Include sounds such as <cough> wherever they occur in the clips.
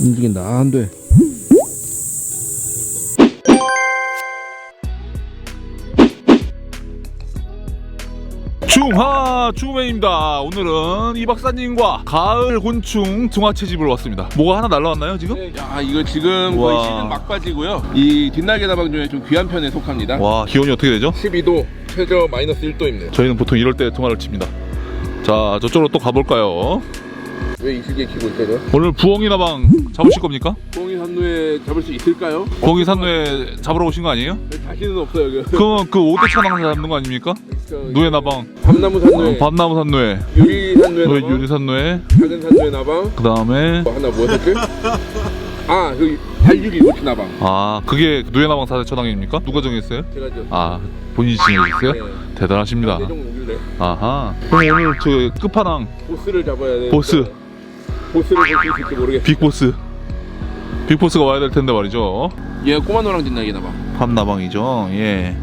움직인다 안돼 중하 중맨입니다. 오늘은 이 박사님과 가을 곤충 등화채집을 왔습니다. 뭐가 하나 날라왔나요 지금? 야 이거 지금 우와. 거의 시즌 막바지고요. 이 뒷날개 다방 중에 좀 귀한 편에 속합니다. 와 기온이 어떻게 되죠? 12도 최저 마이너스 1도입니다. 저희는 보통 이럴 때 등화를 칩니다. 자 저쪽으로 또 가볼까요? 왜이 시기에 키고 있어요? 오늘 부엉이 나방 잡으실 겁니까? 공이 산루에 잡을 수 있을까요? 부엉이 산노에 잡으러 오신 거 아니에요? 자신은 없어요. 그 그럼 그 5대 천왕 잡는 거 아닙니까? 노예 나방, 밤나무 산루에 밤나무 산노에, 유리 산루에 노예 나방, 유리 산노에, 작은 산루에 나방, 그 다음에 뭐 하나 뭐였지? 아, 그 달유리 고추 나방. 아 그게 노예 나방 4대 천왕입니까? 누가 정했어요? 제가 저 아 본인이 정해주셨어요? 네. 대단하십니다. 대종 오길래 아하. 그럼 오늘 저 끝판왕 보스를 잡아야 돼. 보스. 보스를 볼 수 있을지 모르겠어. 빅보스. 빅보스가 와야 될 텐데 말이죠. 얘가 꼬마 노랑 뒷날개 나방. 밤나방이죠. 예.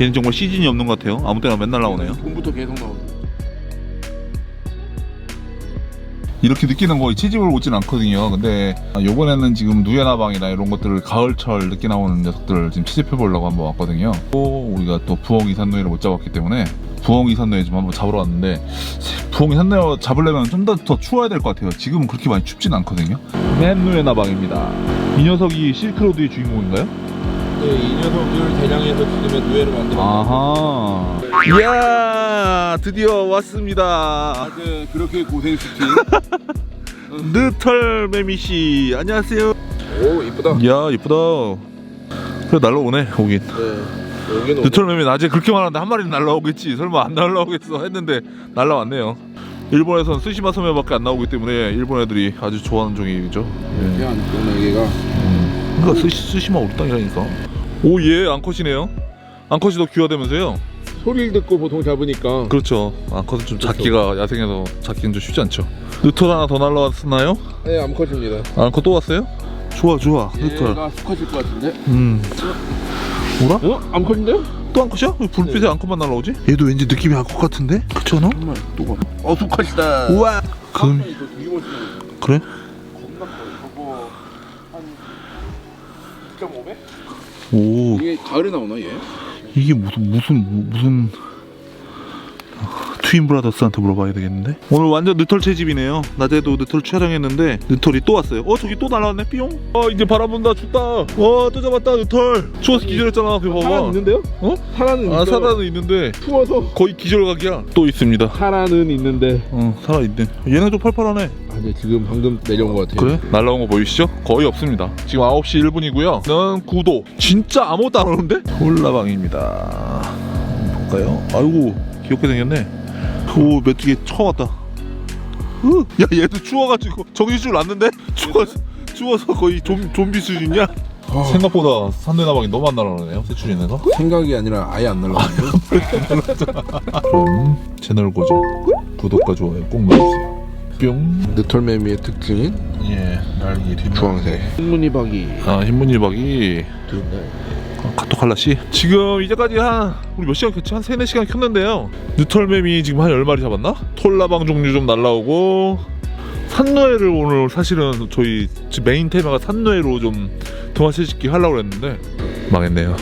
얘는 정말 시즌이 없는 것 같아요. 아무 때나 맨날 나오네요. 봄부터 계속 나오네. 이렇게 느끼는 거의 채집을 오진 않거든요. 근데 요번에는 지금 누에나방이나 이런 것들을 가을철 늦게 나오는 녀석들을 지금 채집해 보려고 한번 왔거든요. 또 우리가 또 부엉이 산노에를 못 잡았기 때문에 부엉이 산노에 좀 한번 잡으러 왔는데 부엉이 산노에 잡으려면 좀더더 추워야 될 것 같아요. 지금은 그렇게 많이 춥진 않거든요. 맨 누에나방입니다. 이 녀석이 실크로드의 주인공인가요? 네, 이 녀석을 대량해서 지금의 누에로 만들어. 아하. 이야, 드디어 왔습니다. 아주 그렇게 고생시킨. <laughs> 느털 매미 씨, 안녕하세요. 오 이쁘다. 이야, 이쁘다. 그래, 날라오네, 오긴. 네. 여기는 느털 매미 낮에 그렇게 많았는데 한 마리는 날라오겠지. 설마 안 날라오겠어 했는데 날라왔네요. 일본에선 스시마 소매밖에 안 나오기 때문에 일본 애들이 아주 좋아하는 종이죠. 예. 야, 꼬마개가 그러니까 스시, 스시마 우리 땅이라니까. 오, 예, 앙컷이네요. 앙컷이 더 귀화되면서요. 소리를 듣고 보통 잡으니까 그렇죠. 앙컷은 좀 잡기가 야생에서 잡기는 좀 쉽지 않죠. 느털 하나 더 날라왔나요? 네 암컷입니다. 앙컷 또 왔어요? 좋아 좋아 느털. 얘가 수컷일 것 같은데? 음. 뭐라? 어? 암컷인데요? 또 앙컷이야? 왜 불빛에 앙컷만 날라오지? 얘도 왠지 느낌이 앙컷 같은데? 그렇지 않아? 정말 또 봐. 어 수컷이다. 우와. 멋있어. 그래? 겁나 커요. 저거 한 2.5배? 오 이게 가을에 나오나 얘? 이게 무슨 무슨 무슨 트윈 브라더스한테 물어봐야 되겠는데? 오늘 완전 느털 채집이네요. 낮에도 느털 촬영했는데 느털이 또 왔어요. 어 저기 또 날아왔네. 삐용. 어 이제 바람 분다. 춥다. 와또 잡았다 느털 추워서 기절했잖아. 그거 봐봐. 사라는 있는데요? 어? 사라는 아 있어. 사라는 있는데 추워서. 거의 기절각이야. 또 있습니다. 사라는 있는데. 어 살아있네. 얘는 좀 팔팔하네. 아 근데 지금 방금 내려온 것 같아요. 그래? 날라온 거 보이시죠? 거의 없습니다. 지금 9시 1분이고요. 는 9도. 진짜 아무것도 안 오는데? 홀라방입니다. 한번 볼까요? 아이고 귀엽게 생겼네 오 메뚜기 처음 왔다 으, 야 얘도 추워가지고 정신줄 났는데? 추워서, 추워서 거의 좀, 좀비 수준이야? 생각보다 산대 나방이 너무 안 날아오네요 세출인에서 생각이 아니라 아예 안 날라오는데. 그럼 채널 고정 구독과 좋아요 꼭 눌러주세요 뿅 느털매미의 특징인 예, 날개 뒤 주황색. 흰무늬박이. 아 흰무늬박이 카톡 할라씨? 지금 이제까지 한 우리 몇 시간 켰지? 한 3, 4시간 켰는데요. 느털뱀이 지금 한 10마리 잡았나? 톨라방 종류 좀 날라오고 산노회를 오늘 사실은 저희 집 메인 테마가 산노회로 좀 짓기 하려고 했는데 망했네요.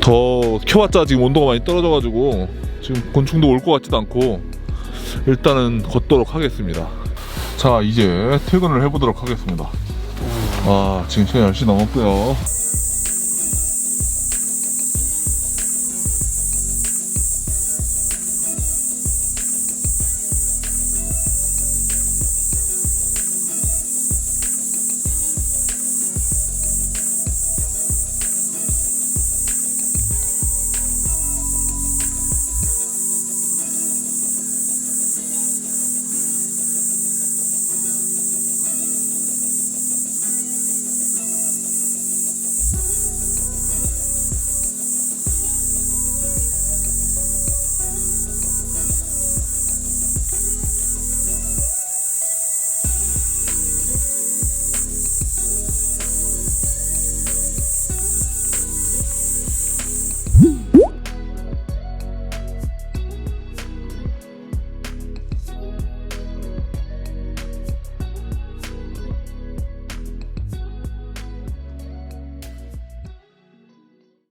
더 켜봤자 지금 온도가 많이 떨어져가지고 지금 곤충도 올 것 같지도 않고 일단은 걷도록 하겠습니다. 자 이제 퇴근을 해보도록 하겠습니다. 아 지금 시간 10시 넘었고요